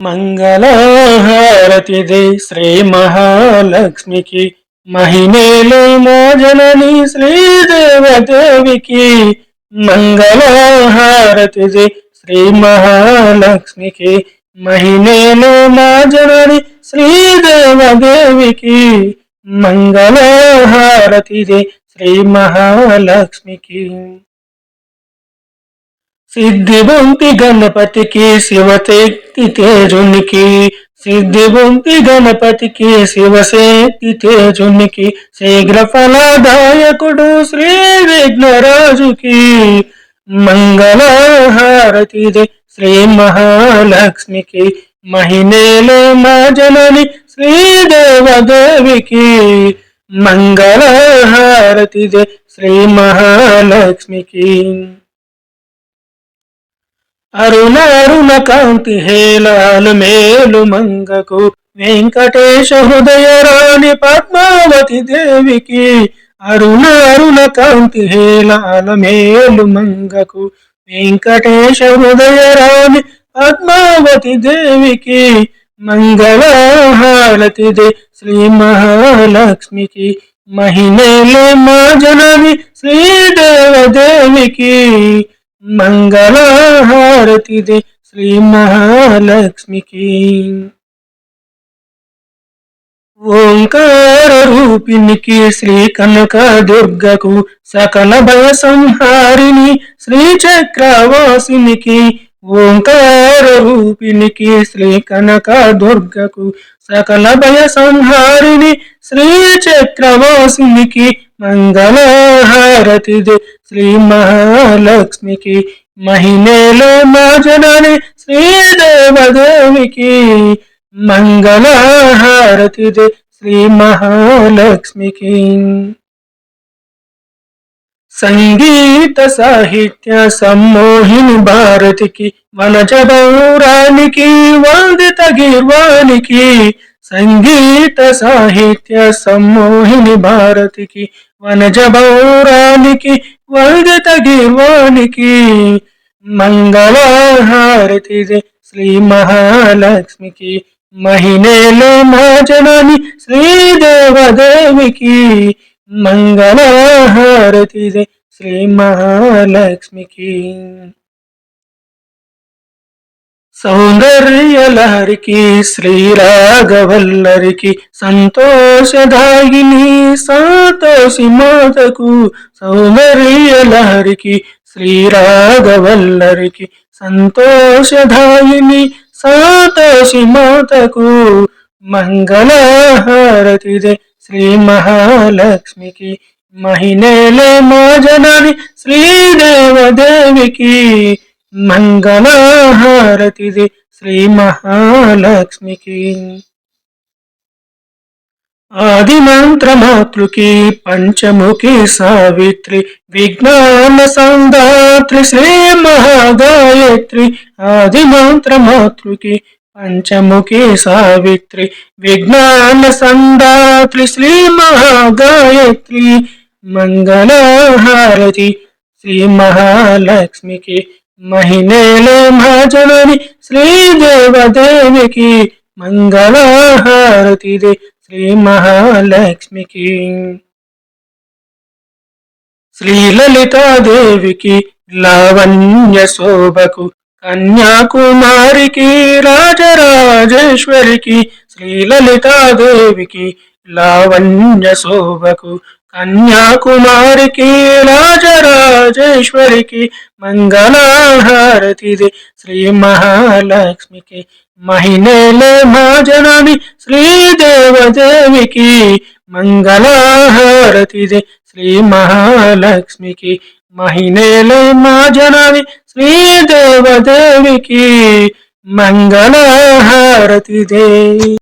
మంగళహారతిదే శ్రీ మహాలక్ష్మికి మహిమేలు మోజనని శ్రీదేవదేవికి మంగళహారతిదే శ్రీ మహాలక్ష్మికి మహిమేలు మోజనని శ్రీదేవదేవికి మంగళహారతిదే శ్రీ మహాలక్ష్మికి. సిద్ధిబొంతి గణపతికి శివశక్తి తేజునికి సిద్ధిబొంతి గణపతికి శివశక్తి తేజునికి శీఘ్ర ఫలదాయకుడు శ్రీ విఘ్నరాజుకి మంగళహారతిది శ్రీ మహాలక్ష్మికి మహిళలో మా జనని శ్రీదేవదేవికి మంగళహారతిది శ్రీ మహాలక్ష్మికి. అరుణ అరుణ కాంతి హేలాలు మేలు మంగకు. వెంకటేశ హృదయ రాణి పద్మావతి దేవికి. అరుణ అరుణ కాంతి హేలాల మేలు మంగకు. వెంకటేశ హృదయ రాణి పద్మావతి దేవికి. మంగళహారతిదే శ్రీ మహాలక్ష్మికి. మహిళలే మా జనని శ్రీదేవదేవికి మంగళహారతిదే శ్రీ మహాలక్ష్మికి ఓంకార రూపిణికి శ్రీ కనక దుర్గకు సకల భయ సంహారిణి శ్రీ చక్రవాసినికి. ఓంకార రూపిణికి శ్రీ కనక దుర్గకు సకల భయ సంహారిణి శ్రీ చక్రవాసినికి. మంగళహారతిది శ్రీ మహాలక్ష్మికి. మహిళలో మా జనని శ్రీదేవదేవికి మంగళహారతిది శ్రీ మహాలక్ష్మికి సంగీత సాహిత్య సమ్మోహిని భారతికి వనజ పౌరానికి వందిత గీర్వానికి సంగీత సాహిత్య సమ్మోహిని భారతికి వనజ పౌరానికి వందిత గీర్వానికి మంగళహారతిదే శ్రీ మహాలక్ష్మికి మహిళలో మా జనని శ్రీదేవదేవికి మంగళహారతిదే శ్రీ మహాలక్ష్మికి సౌందర్యలహరికి శ్రీరాఘవల్లరికి సంతోషదాయిని సంతోషి మాతకు సౌందర్యలహరికి శ్రీరాఘవల్లరికి సంతోషదాయిని సంతోషి మాతకు మంగళహారతిదే శ్రీ మహాలక్ష్మికి. మహిళలే మా జనని శ్రీదేవదేవికి మంగళహారతిదే శ్రీ మహాలక్ష్మికి. ఆది మంత్రమాతృకి పంచముఖి సావిత్రి విజ్ఞాన సందాత్రి శ్రీ మహాగాయత్రి. ఆది మంత్రమాతృకి పంచముఖి సావిత్రి విజ్ఞాన సందాత్రి శ్రీ మహాగాయత్రి. మంగళహారతి శ్రీ మహాలక్ష్మికి మహిళలో మహాజనని శ్రీదేవదేవికి మంగళహారతిదే. శ్రీ మహాలక్ష్మికి. శ్రీ లలితాదేవికి లావణ్య శోభకు కన్యాకుమారికి రాజరాజేశ్వరికి శ్రీ లలితాదేవికి లావణ్య శోభకు కన్యాకుమారికి రాజరాజేశ్వరికి మంగళహారతిది శ్రీ మహాలక్ష్మికి. మహిళలే మా జనని శ్రీదేవదేవికి మంగళహారతిది శ్రీ మహాలక్ష్మికి. మహిళలే మా జనని శ్రీదేవదేవికి మంగళహారతిదే.